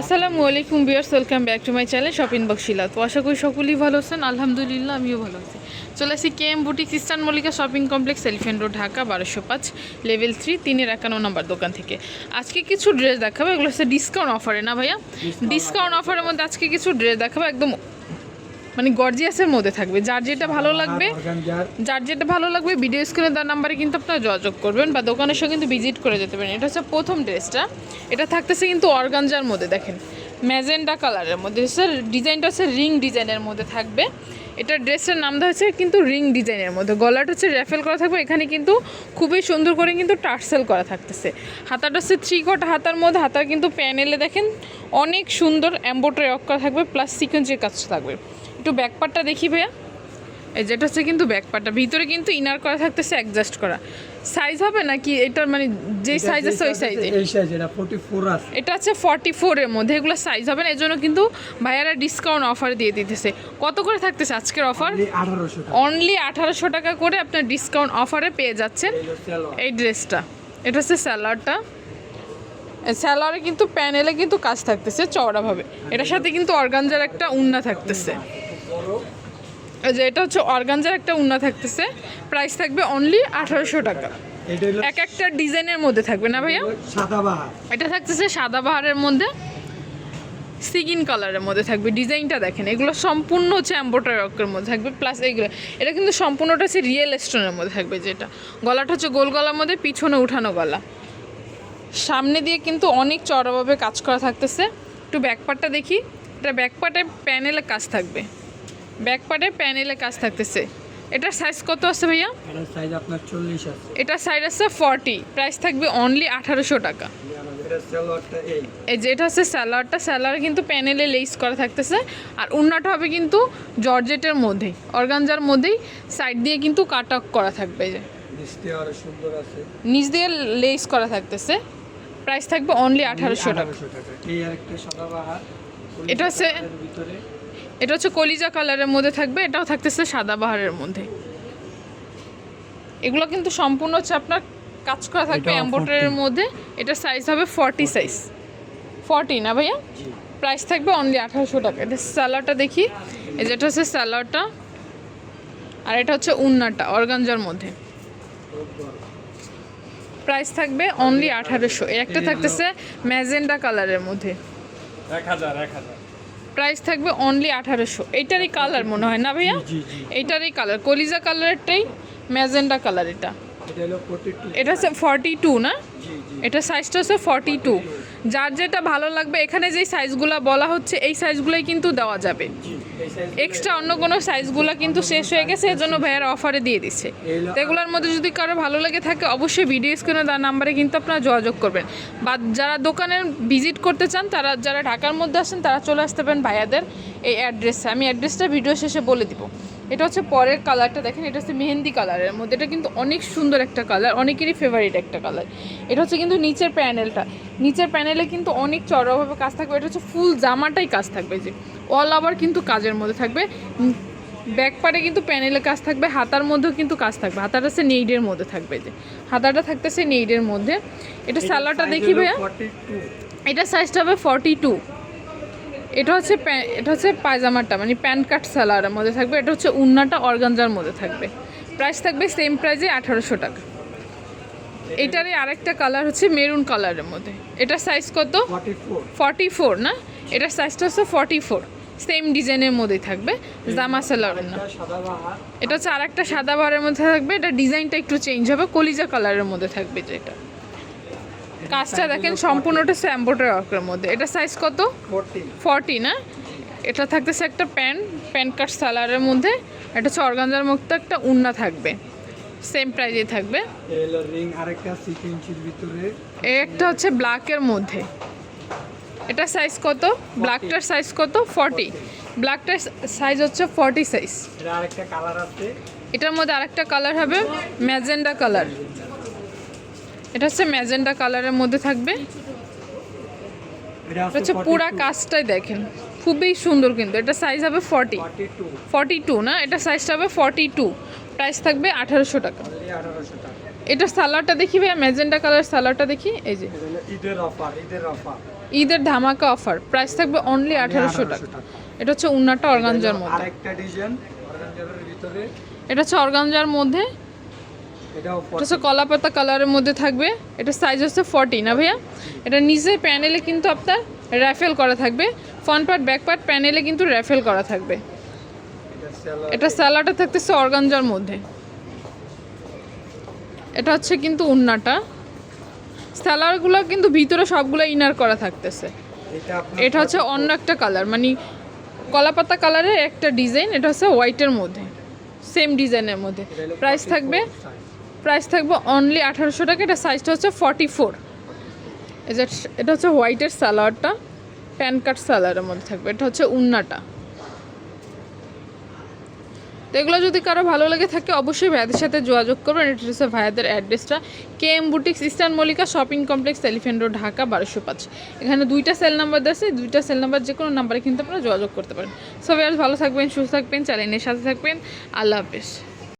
আসসালামু আলাইকুম dears welcome back to my channel shopping বক্সিলা তো আশা করি সকলেই ভালো আছেন। আলহামদুলিল্লাহ আমিও ভালো আছি। চলে আসি কে এম বুটিক খ্রিস্টান Mallika shopping complex elephant road Dhaka বারোশো পাঁচ লেভেল থ্রি তিনের একান্ন নম্বর দোকান থেকে। আজকে কিছু ড্রেস দেখাবো এগুলো হচ্ছে ডিসকাউন্ট অফারে না ভাইয়া? ডিসকাউন্ট অফারের মধ্যে আজকে কিছু ড্রেস দেখাবো একদম মানে গর্জিয়াসের মধ্যে থাকবে। যার যেটা ভালো লাগবে যার যেটা ভালো লাগবে ভিডিও স্ক্রিনে তার নাম্বারে কিন্তু আপনারা যোগাযোগ করবেন বা দোকানের সঙ্গে কিন্তু ভিজিট করে যেতে পারেন। এটা হচ্ছে প্রথম ড্রেসটা। এটা থাকতেছে কিন্তু অর্গানজার মধ্যে দেখেন। ম্যাজেন্ডা কালারের মধ্যে। স্যার ডিজাইনটা হচ্ছে রিং ডিজাইনের মধ্যে থাকবে। এটা ড্রেসের নাম হচ্ছে কিন্তু রিং ডিজাইনের মধ্যে। গলাটা হচ্ছে র্যাফেল করা থাকবে। এখানে কিন্তু খুবই সুন্দর করে কিন্তু টার্সেল করা থাকতেছে। হাতাটা হচ্ছে থ্রি কট হাতার মধ্যে। হাতার কিন্তু প্যানেলে দেখেন অনেক সুন্দর অক করা থাকবে প্লাস সিকোয়েন্সের কাজ থাকবে। একটু ব্যাকপারটা দেখি ভাইয়া। এই যেটা হচ্ছে কিন্তু ব্যাকপারটা ভিতরে কিন্তু ইনার করা থাকতেছে অ্যাডজাস্ট করা। সাইজ হবে নাকি এটার মানে যে সাইজ আছে ওই সাইজে এই সাইজ এটা 44 আছে। এটা আছে ফর্টি ফোরের মধ্যে। এগুলো সাইজ হবে না এই জন্য কিন্তু ভাইয়ারা ডিসকাউন্ট অফার দিয়ে দিতেছে। কত করে থাকতেছে আজকের অফার 1800 টাকা। অনলি আঠারোশো টাকা করে আপনার ডিসকাউন্ট অফারে পেয়ে যাচ্ছেন এই ড্রেসটা এটা হচ্ছে স্যালাডটা স্যালারে কিন্তু প্যানেলে কিন্তু কাজ থাকতেছে চওড়াভাবে। এটার সাথে কিন্তু অর্গানজার একটা উন্না থাকতেছে। যে এটা হচ্ছে অর্গানজার একটা উন্না থাকতেছে। প্রাইস থাকবে অনলি আঠারোশো টাকা। এক একটা ডিজাইনের মধ্যে থাকবে না ভাইয়া? সাদা এটা থাকতেছে সাদা বাহারের মধ্যে। সিগিন কালারের মধ্যে থাকবে। ডিজাইনটা দেখেন এগুলো সম্পূর্ণ হচ্ছে অ্যাম্বোটার রকের মধ্যে থাকবে প্লাস এগুলো এটা কিন্তু সম্পূর্ণটা হচ্ছে রিয়েল স্টোনের মধ্যে থাকবে যেটা। গলাটা হচ্ছে গোল গলার মধ্যে পিছনে উঠানো গলা। সামনে দিয়ে কিন্তু অনেক চড়াভাবে কাজ করা থাকতেছে। একটু ব্যাকপার্টটা দেখি। এটা ব্যাকপার্টে প্যানেলে কাজ থাকবে। ব্যাকপার্টে প্যানেলে কাজ থাকতেছে। এটার সাইজ কত আছে ভাইয়া? এটা সাইজ আপনার 40 আছে। এটা সাইজ আছে ফর্টি প্রাইস থাকবে অনলি আঠারোশো টাকা। এটা সালোয়ারটা এই এই যেটা হচ্ছে স্যালাডটা স্যালাড কিন্তু প্যানেলে লেস করা থাকতেছে। আর উন্নাটা হবে কিন্তু জর্জেটের মধ্যেই। অর্গানজার মধ্যেই সাইড দিয়ে কিন্তু কাট অফ করা থাকবে যে। মিষ্টি আর সুন্দর আছে। নিচ দিয়ে লেস করা থাকতেছে। প্রাইস থাকবে অনলি আঠারোশো টাকা। 1800 টাকা। এই আরেকটা সাদা বাহার। এটা হচ্ছে- এটা হচ্ছে কলিজা কালারের মধ্যে থাকবে এটাও থাকতেছে সাদা বাহারের মধ্যে। এগুলো কিন্তু সম্পূর্ণ হচ্ছে আপনার কাজ করা থাকবে এম্বোটারের মধ্যে। এটা সাইজ হবে ফর্টি সাইজ ফর্টি না ভাইয়া? প্রাইস থাকবে অনলি আঠারোশো টাকা। এটা স্যালাডটা দেখি। এই যেটা হচ্ছে স্যালাডটা আর এটা হচ্ছে উন্নাটা অর্গানজার মধ্যে। প্রাইস থাকবে অনলি আঠারোশো। একটা থাকতেছে ম্যাজেন্ডা কালারের মধ্যে। এক হাজার এক হাজার। প্রাইস থাকবে অনলি আঠারোশো। এটারই কালার মনে হয় না ভাইয়া? এইটারই কালার কলিজা কালারেরটাই ম্যাজেন্ডা কালার এটা। এটা হলো 42 এটা হচ্ছে ফর্টি টু না এটা সাইজটা হচ্ছে ফর্টি টু যার যেটা ভালো লাগবে, এখানে যেই সাইজগুলো বলা হচ্ছে, এই সাইজগুলোই কিন্তু দেওয়া যাবে। এক্সট্রা অন্য কোনো সাইজগুলো কিন্তু শেষ হয়ে গেছে, এজন্য ভাইয়ার অফারে দিয়ে দিচ্ছে। এগুলোর মধ্যে যদি কারও ভালো লাগে থাকে, অবশ্যই ভিডিও স্ক্রিনে তার নাম্বারে কিন্তু আপনারা যোগাযোগ করবেন। বা যারা দোকানে ভিজিট করতে চান, তারা যারা ঢাকার মধ্যে আসেন তারা চলে আসতে পারেন ভাইয়াদের এই অ্যাড্রেসে আমি অ্যাড্রেসটা ভিডিও শেষে বলে দিব। এটা হচ্ছে পরের কালারটা দেখেন এটা হচ্ছে মেহেন্দি কালারের মধ্যে। এটা কিন্তু অনেক সুন্দর একটা কালার অনেকেরই ফেভারিট একটা কালার এটা হচ্ছে কিন্তু নিচের প্যানেলটা নিচের প্যানেলে কিন্তু অনেক চড়াভাবে কাজ থাকবে। এটা হচ্ছে ফুল জামাটাই কাজ থাকবে যে। অল ওভার কিন্তু কাজের মধ্যে থাকবে। ব্যাক পারে কিন্তু প্যানেলে কাজ থাকবে। হাতার মধ্যেও কিন্তু কাজ থাকবে। হাতাটা সে নেইডের মধ্যে থাকবে যে। হাতাটা থাকতেছে নেইডের মধ্যে। এটা সালোয়ারটা দেখি ভাইয়া। এটা সাইজটা হবে ফর্টি টু এটা হচ্ছে এটা হচ্ছে পায়জামাটা মানে প্যান্ট কাট সালোয়ারের মধ্যে থাকবে। এটা হচ্ছে উন্নাটা অর্গানজার মধ্যে থাকবে। প্রাইস থাকবে সেম প্রাইসে আঠারোশো টাকা। এটারই আরেকটা কালার হচ্ছে মেরুন কালারের মধ্যে। এটা সাইজ কত? ফর্টি ফোর না? এটার সাইজটা হচ্ছে ফর্টি ফোর সেম ডিজাইনের মধ্যেই থাকবে। জামা সালোয়ারের না। এটা হচ্ছে আরেকটা সাদা বারের মধ্যে থাকবে। এটা ডিজাইনটা একটু চেঞ্জ হবে। কলিজা কালারের মধ্যে থাকবে যেটা। কাজটা দেখেন সম্পূর্ণটা স্যাম্পোটার ওয়ার্কের মধ্যে। এটা সাইজ কত? ফর্টি না এটা থাকতেছে একটা প্যান্ট প্যান্ট কাট সালারের মধ্যে। এটা হচ্ছে অর্গানজার মুক্ত একটা উন্না থাকবে। সেম প্রাইজে থাকবে। একটা হচ্ছে ব্ল্যাকের মধ্যে। এটা সাইজ কত? ব্ল্যাকটার সাইজ কত? ফর্টি ব্ল্যাকটার সাইজ হচ্ছে ফর্টি সাইজ কালার এটার মধ্যে আরেকটা কালার হবে ম্যাজেন্ডা কালার এটা হচ্ছে ম্যাজেন্ডা কালারের মধ্যে থাকবে। এটা হচ্ছে পুরা কাজটাই দেখেন খুবই সুন্দর কিন্তু। এটা সাইজ হবে ফর্টি ফর্টি টু না? এটা সাইজটা হবে ফর্টি টু প্রাইস থাকবে আঠারোশো টাকা। অনলি 1800 টাকা। এটা সালোয়ারটা দেখি ভাইয়া ম্যাজেন্ডা কালার সালোয়ারটা দেখি এই যে। ঈদের অফার ঈদের অফার ঈদের ধামাকা অফার প্রাইস থাকবে অনলি আঠারোশো টাকা। এটা হচ্ছে উন্নাটা অর্গানজার মধ্যে। আরেকটা ডিজাইন অর্গানজারের ভিতরে। এটা হচ্ছে অর্গানজার মধ্যে। এটা হচ্ছে কলাপাতা কালারের মধ্যে থাকবে। এটা সাইজ হচ্ছে ফর্টি না ভাইয়া? এটা নিচে প্যানেলে কিন্তু আপনার র্যাফেল করা থাকবে। ফ্রন্ট পার্ট ব্যাক পার্ট প্যানেলে কিন্তু র্যাফেল করা থাকবে। এটা স্যালাডটা থাকতেছে অর্গানজার মধ্যে। এটা হচ্ছে কিন্তু উন্নাটা। স্যালারগুলো কিন্তু ভিতরে সবগুলো ইনার করা থাকতেছে। এটা হচ্ছে অন্য একটা কালার মানে কলাপাতা কালারের একটা ডিজাইন এটা হচ্ছে হোয়াইটের মধ্যে। সেম ডিজাইনের মধ্যে। প্রাইস থাকবে। প্রাইস থাকবে অনলি আঠারোশো টাকা। এটা সাইজটা হচ্ছে ফর্টি ফোর এটা হচ্ছে হোয়াইটের সালোয়ারটা। প্যান কাট সালোয়ারের মধ্যে থাকবে। এটা হচ্ছে উন্নাটা। তো এগুলো যদি কারও ভালো লেগে থাকে, অবশ্যই ভাইয়াদের সাথে যোগাযোগ করবেন। এটা হচ্ছে ভাইয়াদের অ্যাড্রেসটা। K M boutiques, eastern Mallika shopping complex elephant road, Dhaka, বারোশো পাঁচ। এখানে দুইটা সেল নাম্বার আছে। দুইটা সেল নাম্বার যে কোনো নাম্বারে কিন্তু আপনারা যোগাযোগ করতে পারেন। সবাই আর ভালো থাকবেন, সুস্থ থাকবেন চ্যানেলের সাথে থাকবেন। আল্লাহ হাফেজ।